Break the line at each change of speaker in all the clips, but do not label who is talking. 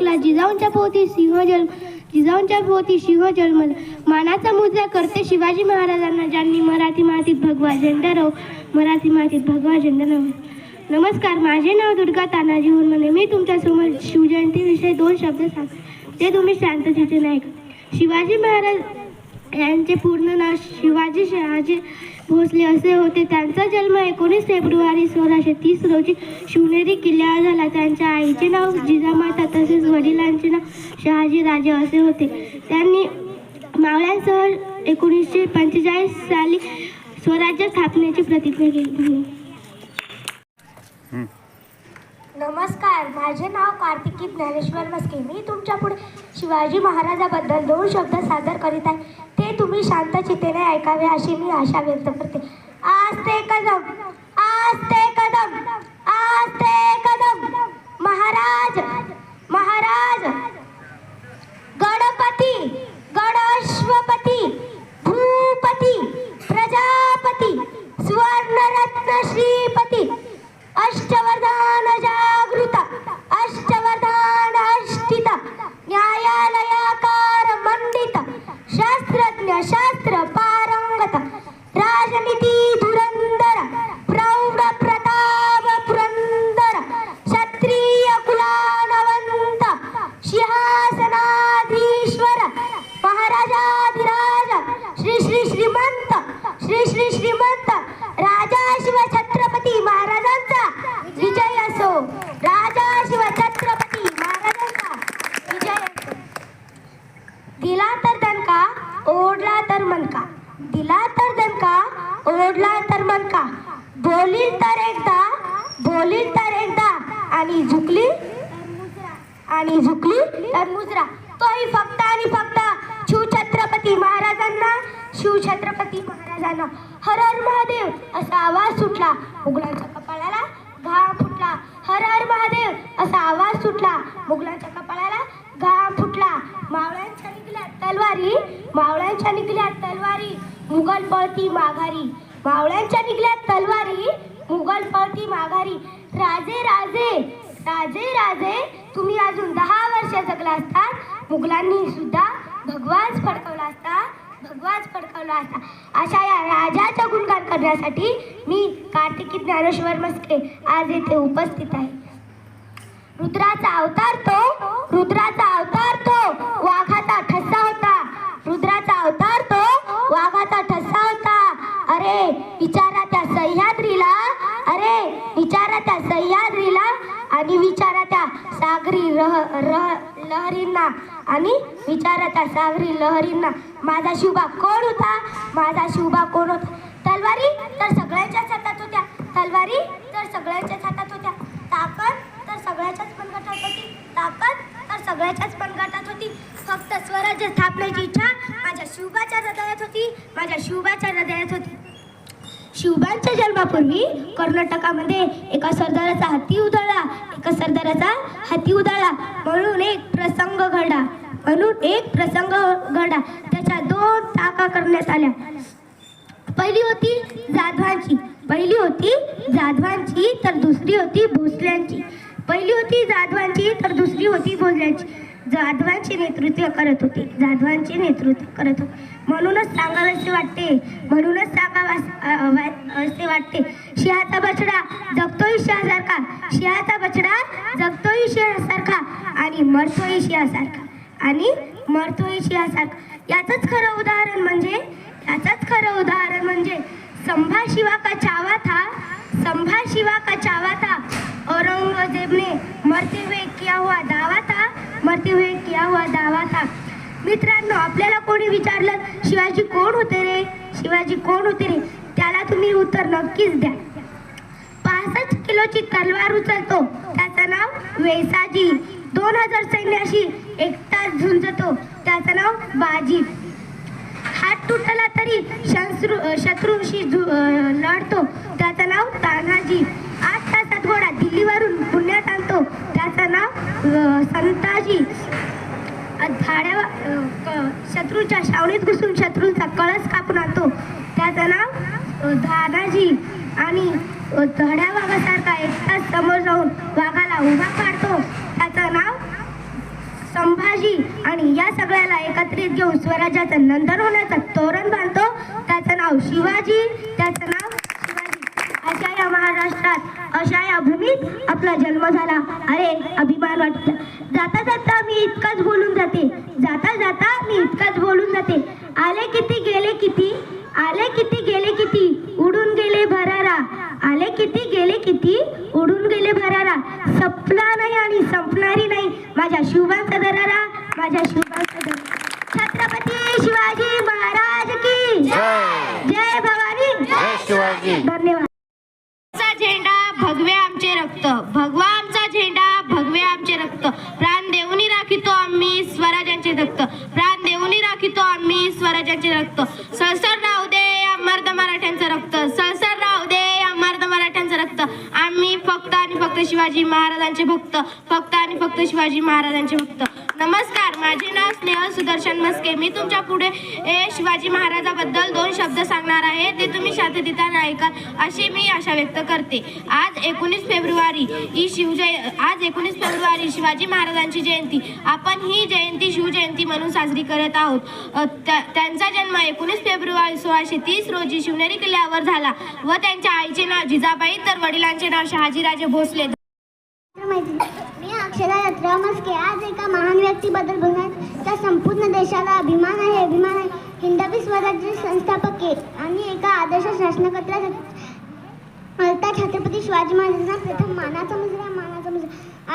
जिजाऊंच्या सिंह जन्म जिजाऊंच्या भोवती सिंह जन्मला मानाचा मुद्रा करते शिवाजी महाराजांना ज्यांनी मराठी मातीत भगवा झेंडा राव मराठी मातीत भगवा झेंडा राव नमस्कार माझे नाव दुर्गा तानाजी म्हणे मी तुमच्यासमोर शिवजयंतीविषयी दोन शब्द सांग ते तुम्ही शांततेचे नाही शिवाजी महाराज यांचे पूर्ण नाव शिवाजी शहाजी भोसले असे होते. त्यांचा जन्म एकोणीस फेब्रुवारी सोळाशे तीस रोजी शिवनेरी किल्ल्यावर झाला. त्यांच्या आईचे नाव जिजामाता तसेच वडिलांचे नाव शहाजी राजे असे होते. त्यांनी मावळ्यांसह एकोणीसशे पंचेचाळीस साली स्वराज्य स्थापनेची प्रतिज्ञा केली.
नमस्कार. माझे नाव कार्तिकी ज्ञानेश्वर मस्के मी तुमच्यापुढे शिवाजी महाराजाबद्दल दोन शब्द सादर करीत आहे. तुम्ही शांत चितेने ऐकावे अशी मी आशा व्यक्त करते. आज ते कदम आज ते कदम आज ते कदम. महाराज महाराज. गणपती गणश्वपती भूपती प्रजापती सुवर्णरत्न श्रीपती. अष्टवर्धान जागृत अष्टव अष्टित न्यायालयाकार मंडित शास्त्रज्ञ शास्त्र पारंगत राजनीती धुरंधर प्रौढ प्रताप पुरंदर क्षत्रिय कुलानवंत सिंहासनाधीश्वर महाराजाधिराज श्री श्री श्रीमंत श्री श्री श्रीमंत राजा शिव छत्रपती महाराजांचा विजय असो राजा शिव छत्रपती महाराजांचा विजय असो दिला तर दणका ओढला तर मनका दिला तर दणका ओढला तर मनका बोलील तर एकदा बोलील तर एकदा आणि झुकली आणि झुकली तर मुजरा तोही फक्त आणि फक्त शिवछत्रपती महाराजांना शिवछत्रपती महाराजांना हर हर महादेव असा आवाज सुटला. मुघलांच्या कपाळाला घाम फुटला. हर हर महादेव असा आवाज सुटला. मुघलांच्या कपाळाला घाम फुटला. मावळ्यांच्या निघल्या तलवारी. मावळ्यांच्या निघल्या तलवारी. मुघल पळती माघारी. मावळ्यांच्या निघल्या तलवारी. मुघल पळती माघारी. राजे राजे राजे राजे तुम्ही अजून दहा वर्ष जगला असता. मुघलांनी सुद्धा भगवान फडकवला असता. भगवाच फडकावला असता अशा या राजाचा गुणगान करण्यासाठी मी कार्तिकी ज्ञानेश्वर मस्के आज येथे उपस्थित आहे. रुद्राचा अवतार तो रुद्राचा अवतार तो वाघाचा ठसा होता. रुद्राचा अवतार तो वाघाचा ठसा होता. अरे विचारा त्या सह्याद्रीला अरे विचारा त्या सह्याद्रीला आणि विचारा त्या सागरी रह रह लहरींना. आणि विचारता त्या सागरी लहरींना माझा शुभा कोण होता? माझा शुभा कोण होता? तलवारी तर सगळ्यांच्याच हातात होत्या. तलवारी तर सगळ्यांच्याच हातात होत्या. ताकद तर सगळ्याच्याच पण गटात होती. ताकद तर सगळ्याच्याच पण गटात होती. फक्त स्वराज्य स्थापनेची इच्छा माझ्या शुभाच्या हृदयात होती. माझ्या शुभाच्या हृदयात होती. शिवबांच्या जन्मापूर्वी कर्नाटकामध्ये एका सरदाराचा हाती उधळला. एका सरदाराचा हाती उधळला. म्हणून एक प्रसंग घडला. म्हणून एक प्रसंग घडला. त्याच्या दोन टाका करण्यात आल्या. पहिली होती जाधवांची. पहिली होती जाधवांची तर दुसरी होती भोसल्यांची. पहिली होती जाधवांची तर दुसरी होती भोसल्यांची. जाधवांचे नेतृत्व करत होते. जाधवांचे नेतृत्व करत होते. म्हणूनच सांगावेसे वाटते. म्हणूनच सांगावा असे वाटते. शिहाचा बछडा जगतोही शिहासारखा. शिहाचा बछडा जगतोही शिहासारखा. आणि मरतोही शिहासारखा. आणि मरतोही शिहासारखा. याचंच खरं उदाहरण म्हणजे याचंच खरं उदाहरण म्हणजे संभा शिवा का चावा था? संभा शिवा का चावा था? औरंगजेब ने मरते हुए किया हुआ दावा था? मरते हुए किया हुआ दावा था मित्रांनो आपल्याला कोणी विचारलं शिवाजी कोण होते रे? शिवाजी कोण होते रे? त्याला तुम्ही उत्तर नक्कीच द्या. पासष्ट किलोची तलवार उचलतो. त्याचं नाव वेसाजी. दोन हजार सैन्याशी एकटाच झुंजतो. त्याचं नाव बाजी. हात तुटला तरी शत्रू शत्रूशी झु- लढतो. त्याचं नाव तान्हाजी आठ तासात घोडा दिल्लीवरून पुण्यात आणतो. असताना नाव संताजी धाड्या क- शत्रूच्या शावणीत घुसून शत्रूंचा कळस कापून आणतो. त्याचं नाव धानाजी आणि धड्या वाघासारखा एकटाच समोर जाऊन वाघाला उभा काढतो त्याचं नाव
संभाजी. आणि या सगळ्याला एकत्रित घेऊन स्वराज्याचं नंदन होण्याचं तोरण बांधतो. त्याचं नाव शिवाजी. त्याचं नाव या महाराष्ट्रात अशा या भूमीत आपला जन्म झाला. अरे अभिमान वाटत जाता जाता मी इतकंच बोलून जाते. जाता जाता मी इतकंच बोलून जाते. आले किती गेले किती? आले किती गेले किती? उडून गेले भरारा. आले किती गेले किती? उडून गेले भरारा. संपला नाही आणि संपणारी नाही. माझ्या शिवबांचा दरारा माझ्या शिवबांचा दरारा. छत्रपती शिवाजी महाराज की
जय
जय भवानी
जय शिवाजी
धन्यवाद
आमचा झेंडा भगवे आमचे रक्त भगवा आमचा झेंडा भगवे आमचे रक्त. प्राण देऊनी राखितो आम्ही स्वराज्यांचे रक्त. प्राण देऊनी राखितो आम्ही स्वराज्यांचे रक्त. सळसळ राहू दे अमर्द मराठ्यांचं रक्त. सळसळ राहू दे अमर्द मराठ्यांचं रक्त. आम्ही फक्त आणि फक्त शिवाजी महाराजांचे भक्त. फक्त आणि फक्त शिवाजी महाराजांचे भक्त नमस्कार माझे नाव स्नेहल सुदर्शन मस्के मी तुमच्यापुढे शिवाजी महाराजाबद्दल दोन शब्द सांगणार आहे. ते तुम्ही शांततेने ऐका अशी मी आशा व्यक्त करते. आज एकोणीस फेब्रुवारी ही शिवजय आज एकोणीस फेब्रुवारी शिवाजी महाराजांची जयंती. आपण ही जयंती शिवजयंती म्हणून साजरी करत आहोत. त्यांचा जन्म एकोणीस फेब्रुवारी सोळाशे तीस रोजी शिवनेरी किल्ल्यावर झाला व त्यांच्या आईचे नाव जिजाबाई तर वडिलांचे नाव शहाजीराजे भोसले.
मी आज एका महान व्यक्तीबद्दल बोलण्याचा त्या संपूर्ण देशाला अभिमान आहे अभिमान आहे. हिंदवी स्वराज्य संस्थापक आहे आणि एका आदर्श शासनकर्त्या आता छत्रपती शिवाजी महाराजांना प्रथम मानाचा मुजरा मानाचा मुजरा.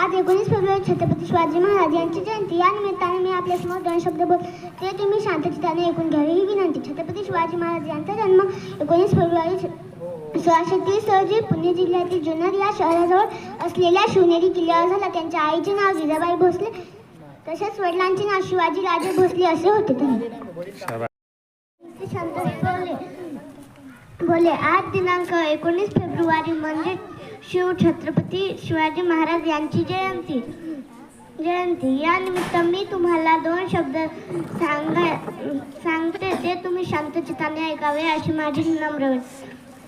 आज एकोणीस फेब्रुवारी छत्रपती शिवाजी महाराज यांची जयंती. या निमित्ताने मी आपल्यासमोर दोन शब्द बोल ते तुम्ही शांतचित्ताने ऐकून घ्यावे ही विनंती. छत्रपती शिवाजी महाराज यांचा जन्म एकोणीस फेब्रुवारी सोळाशे तीस रोजी पुणे जिल्ह्यातील जुन्नर या शहराजवळ असलेल्या शिवनेरी किल्ल्यावर झाला त्यांच्या आईचे नाव जिजाबाई भोसले तसेच वडिलांचे नाव शिवाजी राजे भोसले असे होते धन्यवाद. बोले बोले आज दिनांक एकोणीस फेब्रुवारी म्हणजे शिव छत्रपती शिवाजी महाराज यांची जयंती. जयंती या निमित्त मी तुम्हाला दोन शब्द सांगा सांगते ते तुम्ही शांतचित्ताने ऐकावे अशी माझी नम्र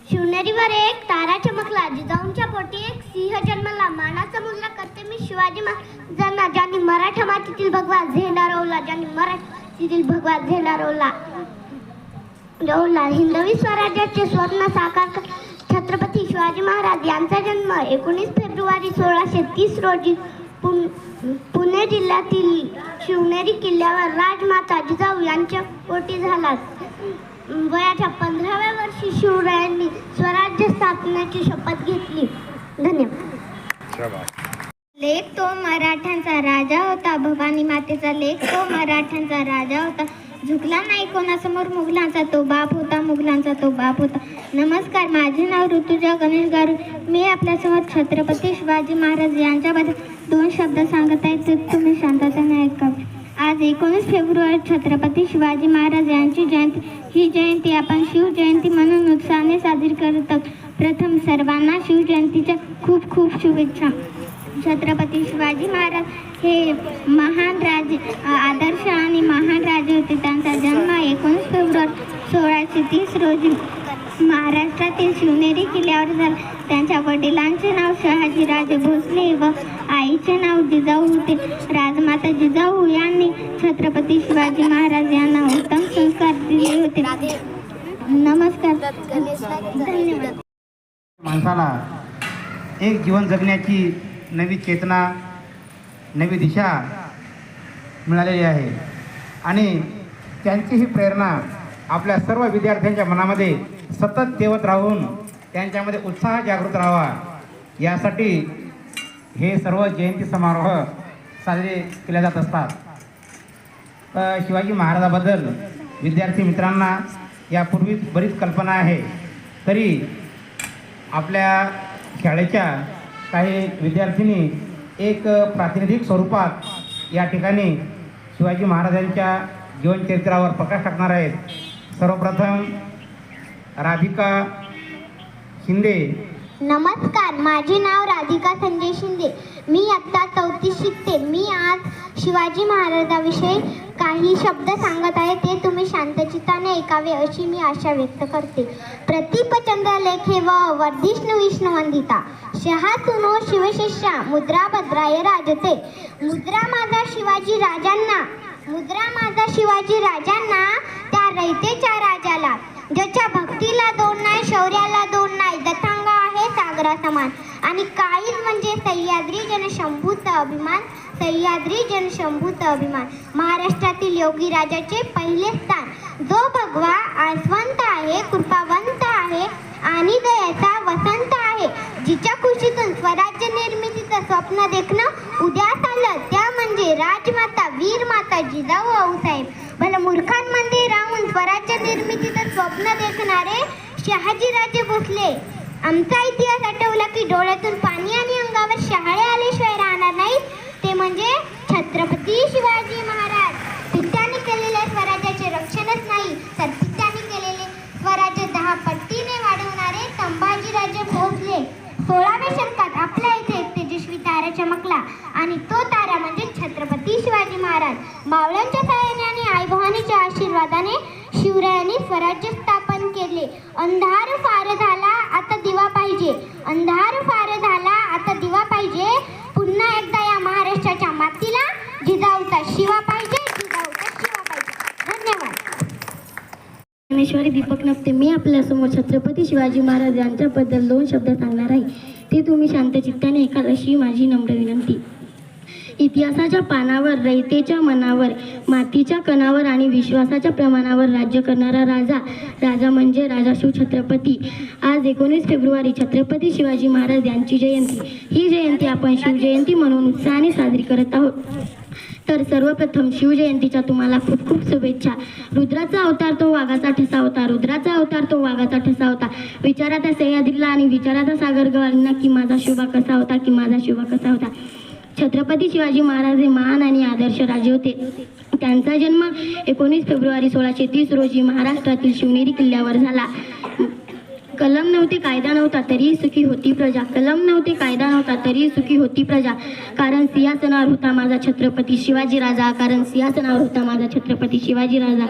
शिवनेरीवर एक तारा चमकला. जिजाऊंच्या पोटी एक सिंह जन्मला. मानाचा मुलगा करते मी शिवाजी महाराजांना. ज्यांनी मराठा मातीतील भगवा झेंडा रोवला ज्यांनी मराठीतील भगवा झेंडा रोवला रोवला. हिंदवी स्वराज्याचे स्वप्न साकार कर- छत्रपती शिवाजी महाराज यांचा जन्म एकोणीस फेब्रुवारी सोळाशे तीस रोजी पुणे जिल्ह्यातील शिवनेरी किल्ल्यावर राजमाता जिजाऊ यांच्या पोटी झाला. वयाच्या पंधराव्या वर्षी शिवरायांनी स्वराज्य स्थापनेची शपथ घेतली. धन्यवाद. लेख तो मराठ्यांचा राजा होता. भवानी मातेचा लेख तो मराठ्यांचा राजा होता. झुकला नाही कोणासमोर मुघलांचा तो बाप होता मुघलांचा तो बाप होता. नमस्कार माझे नाव ऋतुजा गणेश गारू. मी आपल्यासमोर छत्रपती शिवाजी महाराज यांच्याबद्दल दोन शब्द सांगत आहे. ते तुम्ही शांततेने ऐकावे आज एकोणीस फेब्रुवारी छत्रपती शिवाजी महाराज यांची जयंती. ही जयंती आपण शिवजयंती म्हणून उत्साहाने साजरी करत आहोत. प्रथम सर्वांना शिवजयंतीच्या खूप खूप शुभेच्छा. छत्रपती शिवाजी महाराज हे महान राजे आदर्श आणि महान राजे होते. त्यांचा जन्म एकोणीस फेब्रुवारी सोळाशे तीस रोजी महाराष्ट्रातील शिवनेरी किल्ल्यावर झाला. त्यांच्या वडिलांचे नाव शहाजीराजे भोसले व आईचे नाव जिजाऊ होते. राजमाता जिजाऊ यांनी छत्रपती शिवाजी महाराज यांना उत्तम संस्कार दिले होते. नमस्कार. धन्यवाद.
माणसाला एक जीवन जगण्याची नवी चेतना नवी दिशा मिळालेली आहे. आणि त्यांची ही प्रेरणा आपल्या सर्व विद्यार्थ्यांच्या मनामध्ये सतत तेवत राहून त्यांच्यामध्ये उत्साह जागृत राहावा. यासाठी हे सर्व जयंती समारोह साजरे केले जात असतात. शिवाजी महाराजाबद्दल विद्यार्थी मित्रांना यापूर्वीच बरीच कल्पना आहे. तरी आपल्या शाळेच्या काही विद्यार्थिनी एक प्रातिनिधिक स्वरूपात या ठिकाणी शिवाजी महाराजांच्या जीवनचरित्रावर प्रकाश टाकणार आहेत. सर्वप्रथम राधिका शिंदे
नमस्कार माझे नाव राधिका संजय शिंदे. मी आत्ता चौथी शिकते. मी आज शिवाजी महाराजाविषयी काही शब्द सांगत आहे. ते तुम्ही शांतचित्ताने ऐकावे अशी मी आशा व्यक्त करते. प्रतिपचंद्र लेखे व वर्धिष्णू विष्णू वंदिता शहा सुनो शिवशिष्या मुद्रा भद्राय राजते. मुद्रा माझा शिवाजी राजांना मुद्रा माझा शिवाजी राजांना त्या रयतेच्या राजाला. ज्याच्या भक्तीला दोन नाही शौर्याला दोन नाही दथांग सागरा समान. आणि काळीज म्हणजे सह्याद्री जनशंभूचा अभिमान सह्याद्री जनशंभूचा अभिमान. महाराष्ट्रातील योगी राजाचे पहिले स्थान. जो भगवा आसवंत आहे कृपावंत आहे आणि दयाचा वसंत आहे जिच्या खुशीतून स्वराज्य निर्मितीचं स्वप्न देखणं उद्यास आलं त्या म्हणजे राजमाता वीर माता जिजाऊ आऊसाहेब. भला मूर्खांमध्ये राहून स्वराज्य निर्मितीचं स्वप्न देखणारे शहाजीराजे भोसले. आमचा इतिहास आठवला की डोळ्यातून पाणी आणि अंगावर शहाळे आल्याशिवाय राहणार नाहीत. ते म्हणजे छत्रपती शिवाजी महाराज. पित्याने केलेल्या स्वराज्याचे रक्षणच नाही तर पित्याने केलेले स्वराज्य दहा पट्टीने वाढवणारे संभाजीराजे भोसले. सोळाव्या शतकात आपल्या इथे एक तेजस्वी तारा चमकला आणि तो तारा म्हणजे छत्रपती शिवाजी महाराज. मावळ्यांच्या सहाय्याने आणि आईभवानीच्या आशीर्वादाने शिवरायांनी स्वराज्य स्थापन केले. अंधार फार झाला अंधार फार झाला. आता दिवा पाहिजे. पुन्हा एकदा या महाराष्ट्राच्या मातीला जिजाऊचा शिवा पाहिजे. जिजाऊचा शिवा पाहिजे. धन्यवाद.
ज्ञानेश्वरी दीपक नसते मी आपल्यासमोर छत्रपती शिवाजी महाराज यांच्याबद्दल दोन शब्द सांगणार आहे. ते तुम्ही शांत चित्ताने ऐकाल अशी माझी नम्र विनंती. इतिहासाच्या पानावर रयतेच्या मनावर मातीच्या कणावर आणि विश्वासाच्या प्रमाणावर राज्य करणारा राजा राजा म्हणजे राजा शिवछत्रपती आज एकोणीस फेब्रुवारी छत्रपती शिवाजी महाराज यांची जयंती. ही जयंती आपण शिवजयंती म्हणून उत्साहाने साजरी करत आहोत. तर सर्वप्रथम शिवजयंतीच्या तुम्हाला खूप खूप शुभेच्छा. रुद्राचा अवतार तो वाघाचा ठसा होता. रुद्राचा अवतार तो वाघाचा ठसा होता. विचाराचा सह्याद्रीला आणि विचाराचा सागर गवांना की माझा शिवा कसा होता की माझा शुभा कसा होता? छत्रपती शिवाजी महाराज हे महान आणि आदर्श राजे होते. त्यांचा जन्म एकोणीस फेब्रुवारी सोळाशे तीस रोजी महाराष्ट्रातील शिवनेरी किल्ल्यावर झाला. कलम नव्हते कायदा नव्हता तरीही सुखी होती प्रजा. कलम नव्हते कायदा नव्हता तरीही सुखी होती प्रजा. कारण सिंहासनावर होता माझा छत्रपती शिवाजी राजा. कारण सिंहासनावर होता माझा छत्रपती शिवाजी राजा.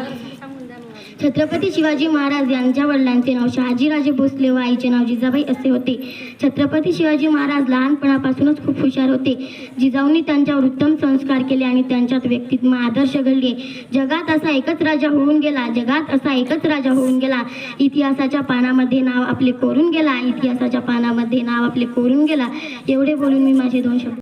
छत्रपती शिवाजी महाराज यांच्या वडिलांचे नाव शहाजीराजे भोसले व आईचे नाव जिजाबाई असे होते. छत्रपती शिवाजी महाराज लहानपणापासूनच खूप हुशार होते. जिजाऊंनी त्यांच्यावर उत्तम संस्कार केले आणि त्यांच्यात व्यक्तित्व आदर्श घडले. जगात असा एकच राजा होऊन गेला जगात असा एकच राजा होऊन गेला. इतिहासाच्या पानामध्ये नाव आपले कोरून गेला इतिहासाच्या पानामध्ये नाव आपले कोरून गेला. एवढे बोलून मी माझे दोन शब्द